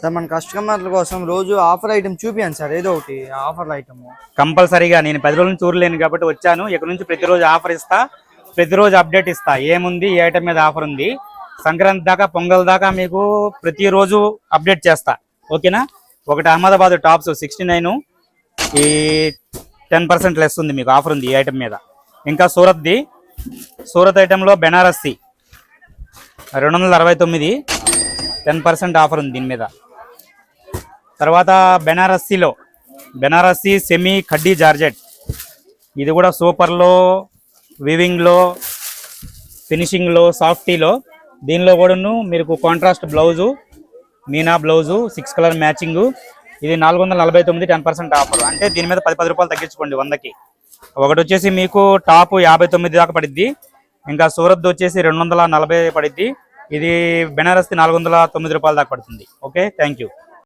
Sir మన కస్టమర్ల కోసం రోజు ఆఫర్ ఐటమ్ చూపించండి సార్ ఏదో ఒకటి ఆఫర్ ఐటమ్. కంపల్సరీగా నేను పది రోజుల నుంచి చూడలేను కాబట్టి వచ్చాను. ఇక్కడ నుంచి ప్రతిరోజు ఆఫర్ ఇస్తా ప్రతిరోజు అప్డేట్ ఇస్తా. ఏముంది ఏ ఐటమ్ మీద ఆఫర్ ఉంది సంక్రాంతి దాకా పొంగల్ దాకా మీకు ప్రతిరోజు అప్డేట్ చేస్తా. ఓకేనా? ఒకటి అహ్మదాబాద్ టాప్స్ సిక్స్టీ నైన్ ఈ టెన్ పర్సెంట్ లెస్ ఉంది మీకు ఆఫర్ ఉంది ఈ ఐటమ్ మీద. ఇంకా సూరత్ది సూరత్ ఐటెంలో బెనారస్సి రెండు వందల అరవై తొమ్మిది టెన్ పర్సెంట్ ఆఫర్ ఉంది దీని మీద. తర్వాత బెనారస్సీలో బెనారస్సీ సెమీ కడ్డీ జార్జెట్. ఇది కూడా సూపర్లో వివింగ్లో ఫినిషింగ్లో సాఫ్టీలో దీనిలో కూడాను మీకు కాంట్రాస్ట్ బ్లౌజు మీనా బ్లౌజు సిక్స్ కలర్ మ్యాచింగ్ ఇది నాలుగు వందల నలభై తొమ్మిది టెన్ పర్సెంట్ ఆఫర్ అంటే దీని మీద పది పది రూపాయలు తగ్గించుకోండి వందకి. ఒకటి వచ్చేసి మీకు టాప్ యాభై తొమ్మిది దాకా పడిద్ది. ఇంకా సూరత్ వచ్చేసి రెండు వందల నలభై పడిద్ది. ఇది బెనారస్ది నాలుగు వందల తొమ్మిది రూపాయల దాకా పడుతుంది. Okay thank you.